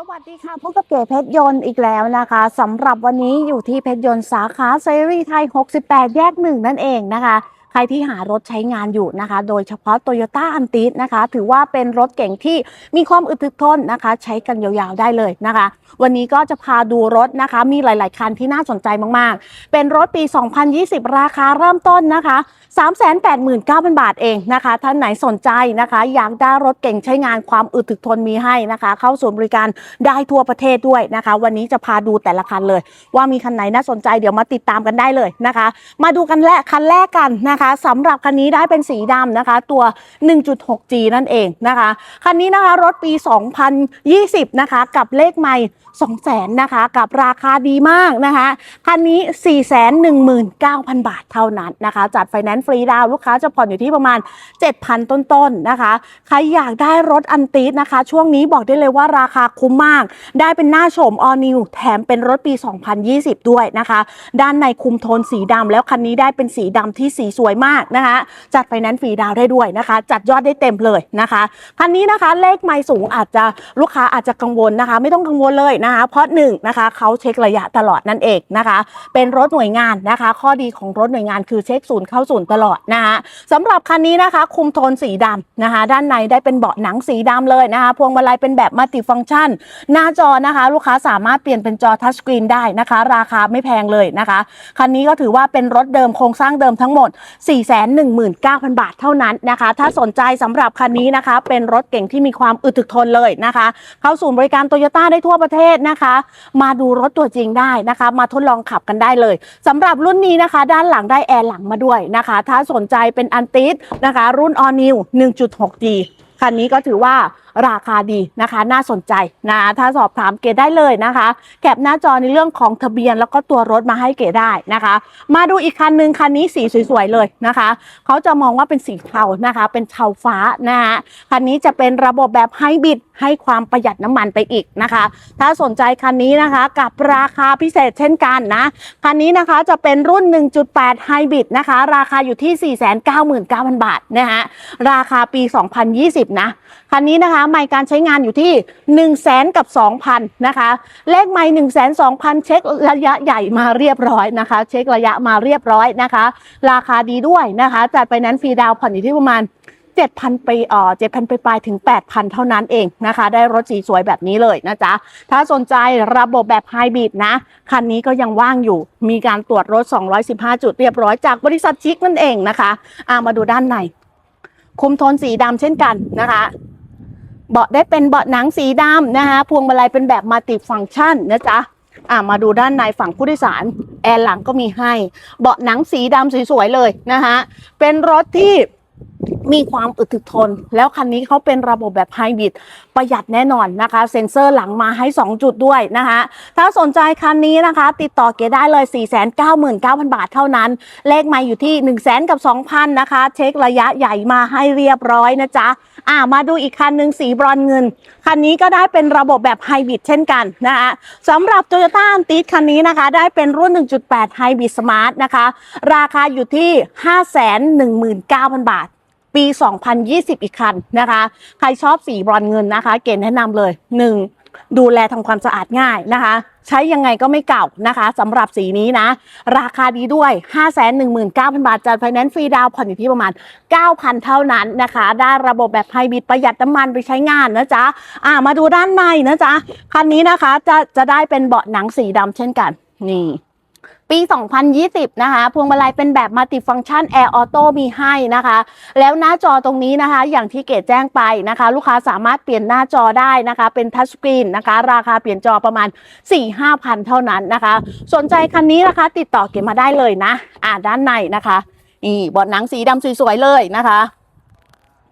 สวัสดีค่ะพบกับเก๋เพชรยนต์อีกแล้วนะคะสำหรับวันนี้อยู่ที่เพชรยนต์สาขาเซรีไทย 68 แยกหนึ่งนั่นเองนะคะ รที่หารถใช้งานอยู่นะคะ โดยเฉพาะ Toyota a n t i s นะคะ ถือว่าเป็นรถเก่งที่มีความอึดถึกทนนะคะ ใช้กันยาวๆได้เลยนะคะ วันนี้ก็จะพาดูรถนะคะ มีหลาย ๆ คันที่น่าสนใจมากๆ เป็นรถปี 2020 ราคาเริ่มต้นนะคะ 389,000 บาทเองนะคะ ท่านไหนสนใจนะคะ อยากได้รถเก่งใช้งานความอึดถึกทนมีให้นะคะ เข้าศูนย์บริการได้ทั่วประเทศด้วยนะคะ วันนี้จะพาดูแต่ละคันเลย ว่ามีคันไหนน่าสนใจเดี๋ยวมาติดตามกันได้เลยนะคะ มาดูกันแรกคันแรกกันนะคะสำหรับคันนี้ได้เป็นสีดำนะคะ ตัว 1.6G นั่นเองนะคะ คันนี้นะคะรถปี 2020 นะคะ กับเลขไม่ 200,000นะคะ กับราคาดีมากนะคะคันนี้ 419,000 บาทเท่านั้นนะคะ จัดไฟแนนซ์ฟรีดาวลูกค้าจะผ่อนอยู่ที่ประมาณ 7,000 ต้นๆนะคะใครอยากได้รถอันติสนะคะ ช่วงนี้บอกได้เลยว่าราคาคุ้มมาก ได้เป็นหน้าโฉมออนิวแถมเป็นรถปี 2020 ด้วยนะคะ ด้านในคุมโทนสีดำแล้วคันนี้ได้เป็นสีดำที่สีสวยมากนะคะ จัดไฟแนนซ์ฟรีดาวได้ด้วยนะคะ จัดยอดได้เต็มเลยนะคะคันนี้นะคะเลขไม่สูงอาจจะลูกค้าอาจจะกังวลนะคะ ไม่ต้องกังวลเลยนะคะเพราะหนึ่งนะคะเขาเช็คระยะตลอดนั่นเองนะคะ เป็นรถหน่วยงานนะคะ ข้อดีของรถหน่วยงานคือเช็คศูนย์เข้าศูนย์ตลอดนะคะสำหรับคันนี้นะคะ คุมโทนสีดำนะคะ ด้านในได้เป็นเบาะหนังสีดำเลยนะคะพวงมาลัยเป็นแบบมัลติฟังก์ชัน หน้าจอนะคะ ลูกค้าสามารถเปลี่ยนเป็นจอทัชสกรีนได้นะคะ ราคาไม่แพงเลยนะคะคันนี้ก็ถือว่าเป็นรถเดิมโครงสร้างเดิมทั้งหมด 419,000 บาทเท่านั้นนะคะ ถ้าสนใจสำหรับคันนี้นะคะ เป็นรถเก่งที่มีความอึดถึกทนเลยนะคะ เข้าศูนย์บริการโตโยต้าได้ทั่วประเทศนะคะ มาดูรถตัวจริงได้นะคะ มาทดลองขับกันได้เลยสำหรับรุ่นนี้นะคะ ด้านหลังได้แอร์หลังมาด้วยนะคะ ถ้าสนใจเป็นอันติสนะคะ รุ่น All New 1.6G คันนี้ก็ถือว่า ราคาดีนะคะ น่าสนใจนะถ้าสอบถามเกดได้เลยนะคะแคปหน้าจอในเรื่องของทะเบียนแล้วก็ตัวรถมาให้เกดได้นะคะ มาดูอีกคันหนึ่งคันนี้สีสวยๆเลยนะคะเขาจะมองว่าเป็นสีเทานะคะ เป็นเทาฟ้านะคะคันนี้จะเป็นระบบแบบไฮบริดให้ความประหยัดน้ำมันไปอีกนะคะ ถ้าสนใจคันนี้นะคะกับราคาพิเศษเช่นกันนะคันนี้นะคะจะเป็นรุ่น 1.8 ไฮบริดนะคะ ราคาอยู่ที่ 499,000 บาทนะคะราคาปี 2020 นะ คันนี้นะคะ ไม่การใช้งานอยู่ที่1 0 0 0 0แสนกับ2,000นะคะ เลขไม่1 2 0 0 0เช็คระยะใหญ่มาเรียบร้อยนะคะ เช็คระยะมาเรียบร้อยนะคะ ราคาดีด้วยนะคะจัดไปนั้นฟรีดาวผ่อนอยู่ที่ประมาณ7,000ไปเอ่อ7,000 ไปปลายถึง 8,000 เท่านั้นเองนะคะ ได้รถสีสวยแบบนี้เลยนะจ๊ะ ถ้าสนใจระบบแบบไฮบริดนะ คันนี้ก็ยังว่างอยู่ มีการตรวจรถ 215 จุดเรียบร้อยจากบริษัทชิคนั่นเองนะคะอามาดูด้านใน คุมโทนสีดำเช่นกันนะคะ เบาะได้เป็นเบาะหนังสีดำนะคะ พวงมาลัยเป็นแบบมัลติฟังก์ชันนะจ๊ะอ่ามาดูด้านในฝั่งผู้โดยสาร แอร์หลังก็มีให้ เบาะหนังสีดำสวยๆเลยนะคะเป็นรถที่ มีความอึดถึกทน แล้วคันนี้เขาเป็นระบบแบบไฮบริดประหยัดแน่นอนนะคะ เซ็นเซอร์หลังมาให้ 2 จุดด้วยนะคะ ถ้าสนใจคันนี้นะคะ ติดต่อเกได้เลย 499,000 บาทเท่านั้น เลขมาอยู่ที่ 1 0 0 0 0แกับ 2,000 นะคะ เช็คระยะใหญ่มาให้เรียบร้อยนะจ๊ะอ่ามาดูอีกคันหนึ่งสีบรอนเงิน คันนี้ก็ได้เป็นระบบแบบไฮบริดเช่นกันนะคะสำหรับ Toyota a n t i s คันนี้นะคะ ได้เป็นรุ่น 1.8 Hybrid Smart นะคะ ราคาอยู่ที่ 519,000 บาท ปี 2020 อีกคันนะคะ ใครชอบสีบรอนเงินนะคะ เกณฑ์แนะนำเลย 1. ดูแลทำความสะอาดง่ายนะคะ ใช้ยังไงก็ไม่เก่านะคะสำหรับสีนี้นะ ราคาดีด้วย 519,000 บาทจัดไฟแนนซ์ฟรีดาวน์ผ่อนอยู่ที่ประมาณ 9,000 เท่านั้นนะคะ ได้ระบบแบบไฮบริดประหยัดน้ำมันไปใช้งานนะจ๊ะอ่ามาดูด้านในนะจ๊ะ คันนี้นะคะจะจะได้เป็นเบาะหนังสีดำเช่นกัน นี่ ปี 2020 นะคะ พวงมาลัยเป็นแบบมัลติฟังก์ชันแอร์ออโต้มีให้นะคะ แล้วหน้าจอตรงนี้นะคะ อย่างที่เกดแจ้งไปนะคะ ลูกค้าสามารถเปลี่ยนหน้าจอได้นะคะ เป็นทัชสกรีนนะคะ ราคาเปลี่ยนจอประมาณ 4-5พันเท่านั้นนะคะ สนใจคันนี้นะคะ ติดต่อเกดมาได้เลยนะ อ่าด้านในนะคะ นี่เบาะหนังสีดำสวยๆเลยนะคะ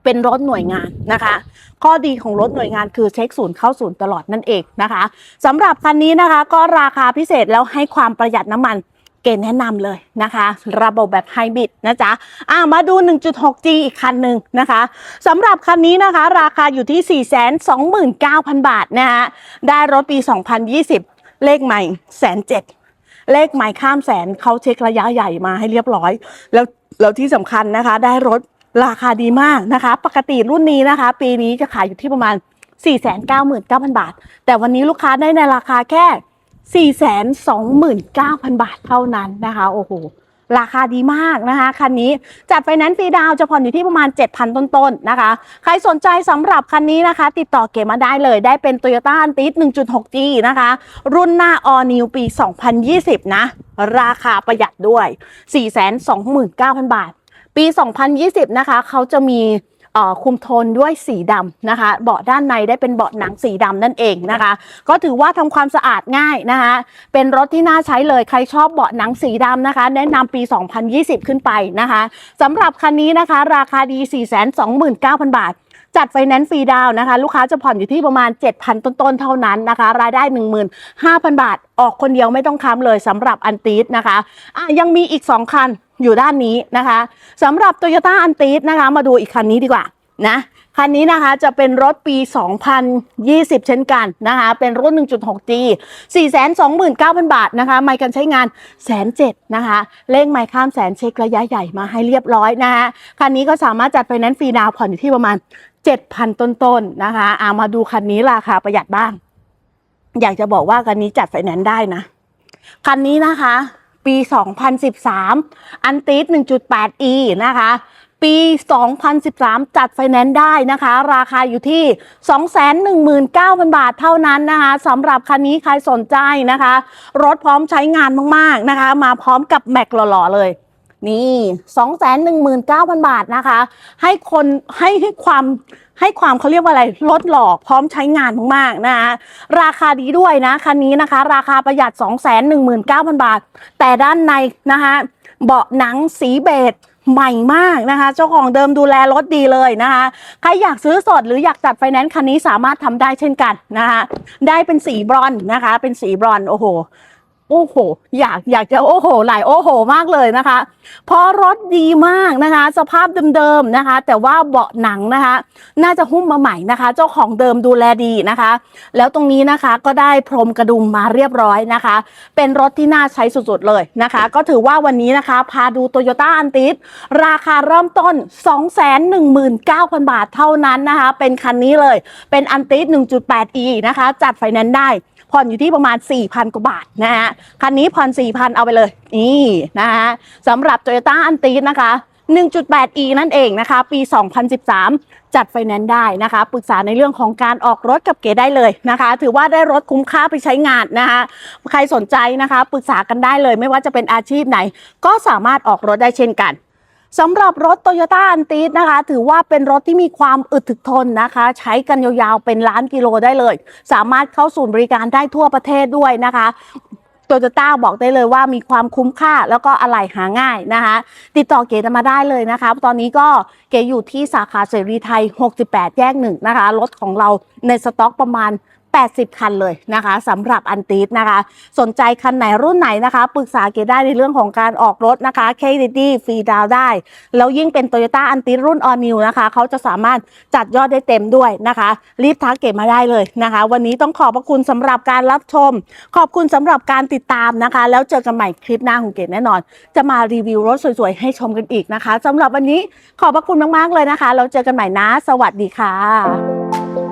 เป็นรถหน่วยงานนะคะ ข้อดีของรถหน่วยงานคือเช็คศูนย์เข้าศูนย์ตลอดนั่นเองนะคะสำหรับคันนี้นะคะ ก็ราคาพิเศษแล้วให้ความประหยัดน้ำมันเกณฑ์แนะนำเลยนะคะ ระบบแบบไฮบริดนะจ๊ะอ่ามาดู 1.6G อีกคันหนึ่งนะคะสำหรับคันนี้นะคะ ราคาอยู่ที่ 429,000 บาทนะคะได้รถปี 2020 เลขใหม่แสนเจ็ดเลขใหม่ข้ามแสนเขาเช็คระยะใหญ่มาให้เรียบร้อย แล้วแล้วที่สำคัญนะคะ ได้รถ ราคาดีมากนะคะ ปกติรุ่นนี้นะคะ ปีนี้จะขายอยู่ที่ประมาณ 499,000 บาท แต่วันนี้ลูกค้าได้ในราคาแค่ 429,000 บาทเท่านั้นนะคะ โอ้โห ราคาดีมากนะคะ คันนี้จัดไฟแนนซ์ฟรีดาวจะผ่อนอยู่ที่ประมาณ 7,000 ต้นๆนะคะ ใครสนใจสำหรับคันนี้นะคะ ติดต่อเก๋มาได้เลย ได้เป็น Toyota a n t i s 1.6G นะคะ รุ่นหน้า All New ปี 2020 นะ ราคาประหยัดด้วย 429,000 บาท ปี 2020 นะคะเขาจะมีคุมโทนด้วยสีดำนะคะ เบาะด้านในได้เป็นเบาะหนังสีดำนั่นเองนะคะ ก็ถือว่าทำความสะอาดง่ายนะคะ เป็นรถที่น่าใช้เลยใครชอบเบาะหนังสีดำนะคะ แนะนำปี 2020 ขึ้นไปนะคะสำหรับคันนี้นะคะ ราคาดี 429,000 บาท จัดไฟแนนซ์ฟรีดาวนะคะ ลูกค้าจะผ่อนอยู่ที่ประมาณ 7,000 ต้นๆ เท่านั้นนะคะ รายได้ 15,000 บาท ออกคนเดียวไม่ต้องค้ำเลยสำหรับอันตีสนะคะอะยังมีอีก 2 คัน อยู่ด้านนี้นะคะสำหรับ Toyota อันตีสนะคะ มาดูอีกคันนี้ดีกว่านะคันนี้นะคะจะเป็นรถปี 2020 เช่นกันนะคะ เป็นรุ่น 1.6G 429,000 บาทนะคะ ไมค์กันใช้งานแสนเจ็ดนะคะเลขไมค์ข้ามแสนเช็คระยะใหญ่มาให้เรียบร้อยนะคะคันนี้ก็สามารถจัดไฟแนนซ์ฟรีดาวผ่อนอยู่ที่ประมาณ 7,000 ต้นๆนะคะเอามาดูคันนี้ราคาประหยัดบ้าง อยากจะบอกว่าคันนี้จัดไฟแนนซ์ได้นะ คันนี้นะคะ ปี 2013 อันติส 1.8e นะคะ ปี 2013 จัดไฟแนนซ์ได้นะคะ ราคาอยู่ที่ 219,000 บาทเท่านั้นนะคะสำหรับคันนี้ใครสนใจนะคะ รถพร้อมใช้งานมาก ๆ นะคะ มาพร้อมกับแม็กหล่อ ๆ เลย นี่219,000บาทนะคะ ให้คนให้ให้ความให้ความเขาเรียกว่าอะไรรถหล่อพร้อมใช้งานมากๆนะคะราคาดีด้วยนะคันนี้นะคะ ราคาประหยัด 219,000 บาท แต่ด้านในนะคะเบาะหนังสีเบจใหม่มากนะคะ เจ้าของเดิมดูแลรถดีเลยนะคะ ใครอยากซื้อสดหรืออยากจัดไฟแนนซ์คันนี้สามารถทำได้เช่นกันนะคะ ได้เป็นสีบรอนนะคะ เป็นสีบรอนโอ้โห โอ้โห อยากอยากจะโอ้โหหลายโอ้โห มากเลยนะคะ เพราะรถดีมากนะคะ สภาพเดิมๆนะคะ แต่ว่าเบาะหนังนะคะ น่าจะหุ้มมาใหม่นะคะ เจ้าของเดิมดูแลดีนะคะ แล้วตรงนี้นะคะก็ได้พรมกระดุมมาเรียบร้อยนะคะ เป็นรถที่น่าใช้สุดๆเลยนะคะ ก็ถือว่าวันนี้นะคะ พาดู Toyota a n t i s ราคาเริ่มต้น 219,000 บาทเท่านั้นนะคะ เป็นคันนี้เลยเป็น a n t i s 1.8e นะคะ จัดไฟแนนซ์ได้ ผ่อนอยู่ที่ประมาณ 4,000 กว่าบาทนะฮะ คันนี้ผ่อน 4,000 เอาไปเลย นี่นะฮะสำหรับ Toyota a n t i นะคะ 1.8e นั่นเองนะคะ ปี 2013 จัดไฟแนนซ์ได้นะคะ ปรึกษาในเรื่องของการออกรถกับเก๋ได้เลยนะคะ ถือว่าได้รถคุ้มค่าไปใช้งานนะคะ ใครสนใจนะคะ ปรึกษากันได้เลย ไม่ว่าจะเป็นอาชีพไหน ก็สามารถออกรถได้เช่นกัน สำหรับรถ Toyota a n t i s นะคะ ถือว่าเป็นรถที่มีความอึดถึกทนนะคะ ใช้กันยาวๆเป็นล้านกิโลได้เลย สามารถเข้าศูนย์บริการได้ทั่วประเทศด้วยนะคะโตโยต้าบอกได้เลยว่ามีความคุ้มค่าแล้วก็อะไหล่หาง่ายนะคะ ติดต่อเก๋มาได้เลยนะคะ ตอนนี้ก็เก๋อยู่ที่สาขาเสรีไทย 68 แยกหนึ่งนะคะ รถของเราในสต็อกประมาณ 80 คันเลยนะคะสำหรับอันติสนะคะ สนใจคันไหนรุ่นไหนนะคะ ปรึกษาเกดได้ในเรื่องของการออกรถนะคะเครดิตฟรีดาวได้ แล้วยิ่งเป็น Toyota อันติสรุ่น All New นะคะ เขาจะสามารถจัดยอดได้เต็มด้วยนะคะ รีบทักเก็บมาได้เลยนะคะ วันนี้ต้องขอบพระคุณสำหรับการรับชม ขอบคุณสำหรับการติดตามนะคะ แล้วเจอกันใหม่คลิปหน้าของเกดแน่นอน จะมารีวิวรถสวยๆ ให้ชมกันอีกนะคะสำหรับวันนี้ขอบพระคุณมากๆเลยนะคะแล้วเจอกันใหม่นะ สวัสดีค่ะ